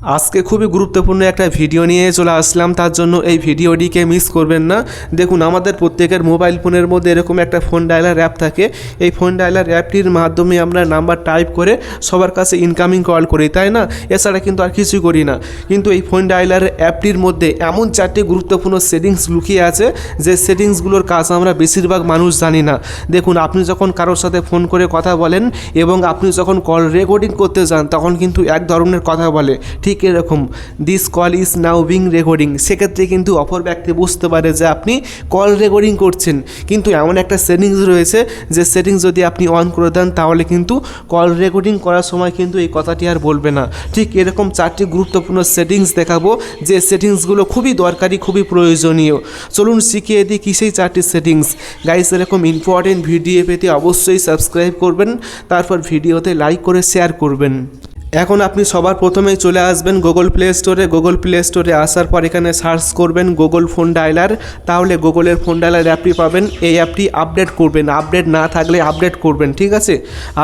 আজকে খুবই গুরুত্বপূর্ণ একটা ভিডিও নিয়ে চলে আসলাম। তার জন্য এই ভিডিওটিকে মিস করবেন না। দেখুন, আমাদের প্রত্যেকের মোবাইল ফোনের মধ্যে এরকম একটা ফোন ডায়ালার অ্যাপ থাকে। এই ফোন ডায়ালার অ্যাপটির মাধ্যমে আমরা নাম্বার টাইপ করে সবার কাছে ইনকামিং কল করি, তাই না? এছাড়া কিন্তু আর কিছুই করি না। কিন্তু এই ফোন ডায়ালার অ্যাপটির মধ্যে এমন চারটি গুরুত্বপূর্ণ সেটিংস লুকিয়ে আছে, যে সেটিংসগুলোর কাজ আমরা বেশিরভাগ মানুষ জানি না। দেখুন, আপনি যখন কারোর সাথে ফোন করে কথা বলেন এবং আপনি যখন কল রেকর্ডিং করতে যান, তখন কিন্তু এক ধরনের কথা বলে। ঠিক এরকম this call is now being recording সেক্ষেত্রে কিন্তু অপর ব্যক্তি বুঝতে পারে যে আপনি কল রেকর্ডিং করছেন। কিন্তু এমন একটা সেটিংস রয়েছে যে সেটিংস যদি আপনি অন করে দেন, তাহলে কিন্তু কল রেকর্ডিং করার সময় কিন্তু এই কথাটি আর বলবে না। ঠিক এরকম চারটি গুরুত্বপূর্ণ সেটিংস দেখাবো, যে সেটিংসগুলো খুবই দরকারি, খুবই প্রয়োজনীয়। চলুন শিখিয়ে দিই কী সেই চারটি সেটিংস গাইস এরকম ইম্পর্টেন্ট ভিডিও পেতে অবশ্যই সাবস্ক্রাইব করবেন, তারপর ভিডিওতে লাইক করে শেয়ার করবেন। এখন আপনি সবার প্রথমেই চলে আসবেন গুগল প্লে স্টোরে গুগল প্লে স্টোরে আসার পর এখানে সার্চ করবেন গুগল ফোন ডায়লার তাহলে গুগলের ফোন ডায়লার অ্যাপটি পাবেন। এই অ্যাপটি আপডেট করবেন। আপডেট না থাকলে আপডেট করবেন, ঠিক আছে?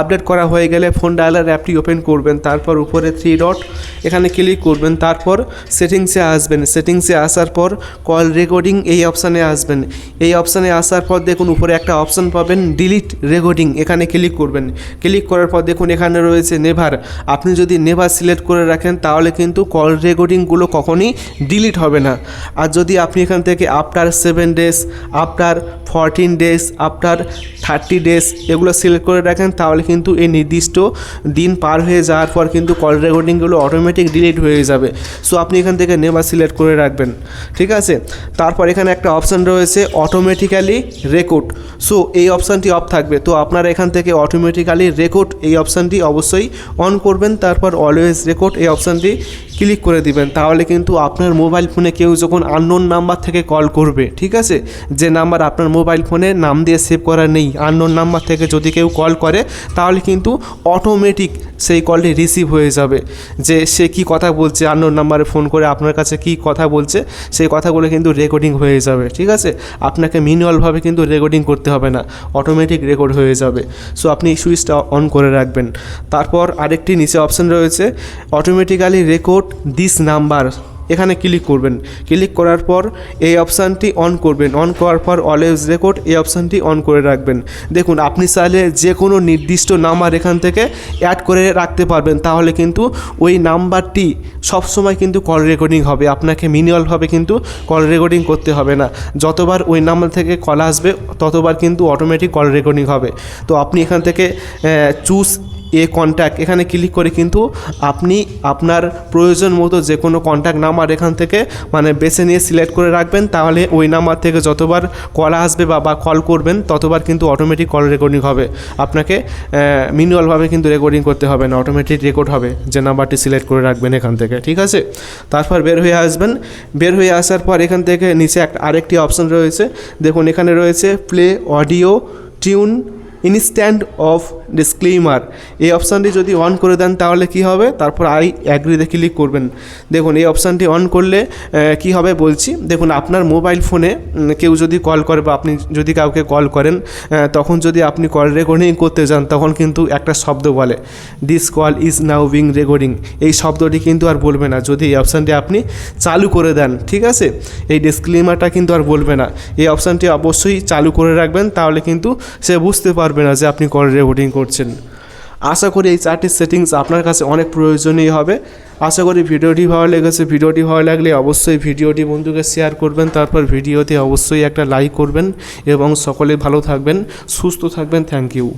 আপডেট করা হয়ে গেলে ফোন ডায়লার অ্যাপটি ওপেন করবেন। তারপর উপরে থ্রি ডট এখানে ক্লিক করবেন। তারপর সেটিংসে আসবেন। সেটিংসে আসার পর কল রেকর্ডিং এই অপশানে আসবেন। এই অপশানে আসার পর দেখুন উপরে একটা অপশান পাবেন ডিলিট রেকর্ডিং এখানে ক্লিক করবেন। ক্লিক করার পর দেখুন এখানে রয়েছে নেভার আপনি যদি নেভার সিলেক্ট করে রাখেন, তাহলে কিন্তু কল রেকর্ডিংগুলো কখনই ডিলিট হবে না। আর যদি আপনি এখান থেকে after seven days after fourteen days after thirty days এগুলো সিলেক্ট করে রাখেন, তাহলে কিন্তু এই নির্দিষ্ট দিন পার হয়ে যাওয়ার পর কিন্তু কল রেকর্ডিংগুলো অটোমেটিক ডিলিট হয়ে যাবে। সো আপনি এখান থেকে নেভার সিলেক্ট করে রাখবেন। ঠিক আছে? তারপর এখানে একটা অপশান রয়েছে অটোমেটিক্যালি রেকর্ড সো এই অপশানটি অফ থাকবে। তো আপনারা এখান থেকে অটোমেটিক্যালি রেকর্ড এই অপশানটি অবশ্যই অন করবেন। তারপর অলওয়েজ রেকর্ড এই অপশানটি ক্লিক করে দিবেন, তাহলে কিন্তু আপনার মোবাইল ফোনে কেউ যখন আননোন নাম্বার থেকে কল করবে, ঠিক আছে? যে নাম্বার আপনার মোবাইল ফোনে নাম দিয়ে সেভ করা নেই আননোন নাম্বার থেকে যদি কেউ কল করে, তাহলে কিন্তু অটোমেটিক সেই কলটি রিসিভ হয়ে যাবে। যে সে কি কথা বলছে আননোন নাম্বারে ফোন করে আপনার কাছে কি কথা বলছে, সেই কথাগুলো কিন্তু রেকর্ডিং হয়ে যাবে, ঠিক আছে? আপনাকে ম্যানুয়ালভাবে কিন্তু রেকর্ডিং করতে হবে না অটোমেটিক রেকর্ড হয়ে যাবে। সো আপনি সুইচটা অন করে রাখবেন। তারপর আরেকটি নিচে অপশান রয়েছে অটোমেটিক্যালি রেকর্ড দিস নাম্বার এখানে ক্লিক করবেন। ক্লিক করার পর এই অপশানটি অন করবেন। অন করার পর অলওয়েজ রেকর্ড এই অপশানটি অন করে রাখবেন। দেখুন, আপনি চাইলে যে কোনো নির্দিষ্ট নাম্বার এখান থেকে অ্যাড করে রাখতে পারবেন। তাহলে কিন্তু ওই নাম্বারটি সবসময় কিন্তু কল রেকর্ডিং হবে। আপনাকে মিনিমালভাবে কিন্তু কল রেকর্ডিং করতে হবে না। যতবার ওই নাম্বার থেকে কল আসবে, ততবার কিন্তু অটোমেটিক কল রেকর্ডিং হবে। তো আপনি এখান থেকে চুজ এ কন্ট্যাক্ট এখানে ক্লিক করে কিন্তু আপনি আপনার প্রয়োজন মতো যে কোনো কন্ট্যাক্ট নাম্বার এখান থেকে মানে বেছে নিয়ে সিলেক্ট করে রাখবেন। তাহলে ওই নাম্বার থেকে যতবার কল আসবে বা বা কল করবেন, ততবার কিন্তু অটোমেটিক কল রেকর্ডিং হবে। আপনাকে মিনুয়ালভাবে কিন্তু রেকর্ডিং করতে হবে না অটোমেটিক রেকর্ড হবে যে নাম্বারটি সিলেক্ট করে রাখবেন এখান থেকে, ঠিক আছে? তারপর বের হয়ে আসবেন। বের হয়ে আসার পর এখান থেকে নিচে একটা আরেকটি অপশান রয়েছে। দেখুন, এখানে রয়েছে play audio tune instant of disclaimer. এই অপশানটি যদি অন করে দেন তাহলে কি হবে? তারপর আই অ্যাগ্রিতে ক্লিক করবেন। দেখুন, এই অপশানটি অন করলে কি হবে বলছি? দেখুন, আপনার মোবাইল ফোনে কেউ যদি কল করে বা আপনি যদি কাউকে কল করেন তখন যদি আপনি কল রেকর্ডিং করতে যান, তখন কিন্তু একটা শব্দ বলে। This call is now being recording এই শব্দটি কিন্তু আর বলবে না। যদি এই অপশানটি আপনি চালু করে দেন, ঠিক আছে? এই ডিসক্লেমারটা কিন্তু আর বলবে না। এই অপশানটি অবশ্যই চালু করে রাখবেন, তাহলে কিন্তু সে বুঝতে পারবে না যে আপনি কল রেকর্ডিং করছেন। আশা করি এই চারটি সেটিংস আপনার কাছে অনেক প্রয়োজনীয় হবে। আশা করি ভিডিওটি ভালো লেগেছে। ভিডিওটি ভালো লাগলে অবশ্যই ভিডিওটি বন্ধুকে শেয়ার করবেন। তারপর ভিডিওতে অবশ্যই একটা লাইক করবেন এবং সকলে ভালো থাকবেন, সুস্থ থাকবেন। Thank you.